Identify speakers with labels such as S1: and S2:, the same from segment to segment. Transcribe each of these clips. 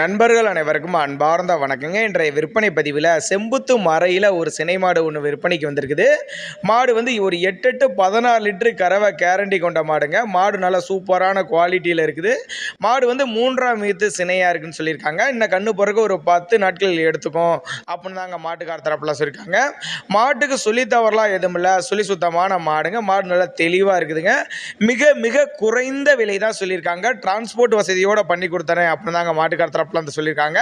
S1: நண்பர்கள் அனைவருக்கும் அன்பார்ந்த வணக்கங்க. இன்றைய விற்பனை பதிவில் செம்புத்து மறையில் ஒரு சினை மாடு ஒன்று விற்பனைக்கு வந்திருக்குது. மாடு வந்து ஒரு எட்டு எட்டு பதினாறு லிட்டரு கறவை கேரண்டி கொண்ட மாடுங்க. மாடு நல்லா சூப்பரான குவாலிட்டியில் இருக்குது. மாடு வந்து மூன்றாம் மீத்து சினையாக இருக்குன்னு சொல்லியிருக்காங்க. இன்னும் கண்ணு பிறகு ஒரு பத்து நாட்கள் எடுத்துக்கும் அப்படின்னு தாங்க மாட்டுக்கார தரப்பில் சொல்லியிருக்காங்க. மாட்டுக்கு சொல்லி தவறலாம் எதுவும் இல்லை. சொல்லி சுத்தமான மாடுங்க. மாடு நல்லா தெளிவாக இருக்குதுங்க. மிக மிக குறைந்த விலை தான் சொல்லியிருக்காங்க. டிரான்ஸ்போர்ட் வசதியோடு பண்ணி கொடுத்துறேன் அப்படின்னு தாங்க மாட்டுக்கார தரப்பில் வந்து சொல்லியிருக்காங்க.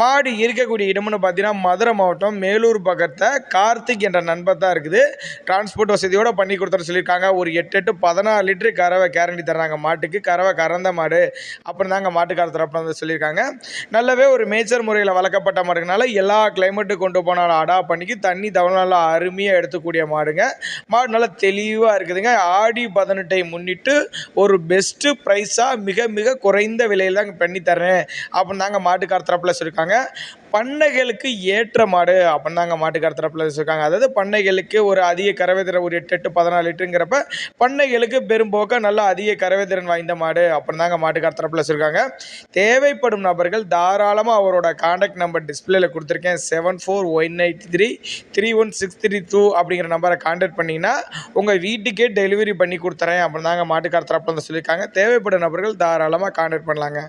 S1: மாடு இருக்கக்கூடிய இடம்னு பார்த்தீங்கன்னா மதுரை மாவட்டம் மேலூர் பக்கத்தை கார்த்திக் என்ற நண்பர் தான் இருக்குது. டிரான்ஸ்போர்ட் வசதியோடு பண்ணி கொடுத்தா சொல்லியிருக்காங்க. ஒரு எட்டு எட்டு பதினாறு லிட்டரு கறவை கேரண்டி தர்றாங்க. மாட்டுக்கு கறவை கறந்த மாடு. அப்புறம் தாங்க மாட்டுக்கார தரப்பில் வந்து சொல்லியிருக்காங்க. நல்லாவே ஒரு மேச்சர் முறையில் வளர்க்கப்பட்ட மாடுங்கனால எல்லா கிளைமேட்டு கொண்டு போனாலும் அடா பண்ணிக்கு தண்ணி தவறு நல்லா அருமையாக எடுத்துக்கூடிய மாடுங்க. மாடு நல்லா தெளிவாக இருக்குதுங்க. ஆடி பதினெட்டை முன்னிட்டு ஒரு பெஸ்ட்டு ப்ரைஸாக மிக மிக குறைந்த விலையில் தான் பண்ணி தரேன் அப்படின்னு தாங்க மாட்டுக்கார தரப்பில் சொல்லியிருக்காங்க பண்ணைகளுக்கு ஏற்ற மாடு அப்படின்னு தாங்க மாட்டுக்கார தரப்பில் சொல்லியிருக்காங்க அதாவது பண்ணைகளுக்கு ஒரு அதிக கறவை திறன் ஒரு எட்டு எட்டு பதினாலு லிட்டருங்கிறப்ப பண்ணைகளுக்கு பெரும்போக்க நல்ல அதிக கறவை திறன் வாய்ந்த மாடு அப்படின்னு தாங்க மாட்டுக்கார தரப்பில் சொல்லியிருக்காங்க தேவைப்படும் நபர்கள் தாராளமாக அவரோட காண்டாக்ட் நம்பர் டிஸ்பிளேல கொடுத்துருக்கேன். Seven four one eight three three one six three two அப்படிங்கிற நம்பரை காண்டாக்ட் பண்ணிங்கன்னா உங்கள் வீட்டுக்கே டெலிவரி பண்ணி கொடுத்துறேன் அப்படின்னு தாங்க மாட்டுக்கார தரப்பில் சொல்லியிருக்காங்க. தேவைப்படும் நபர்கள் தாராளமாக காண்டாக்ட் பண்ணலாங்க.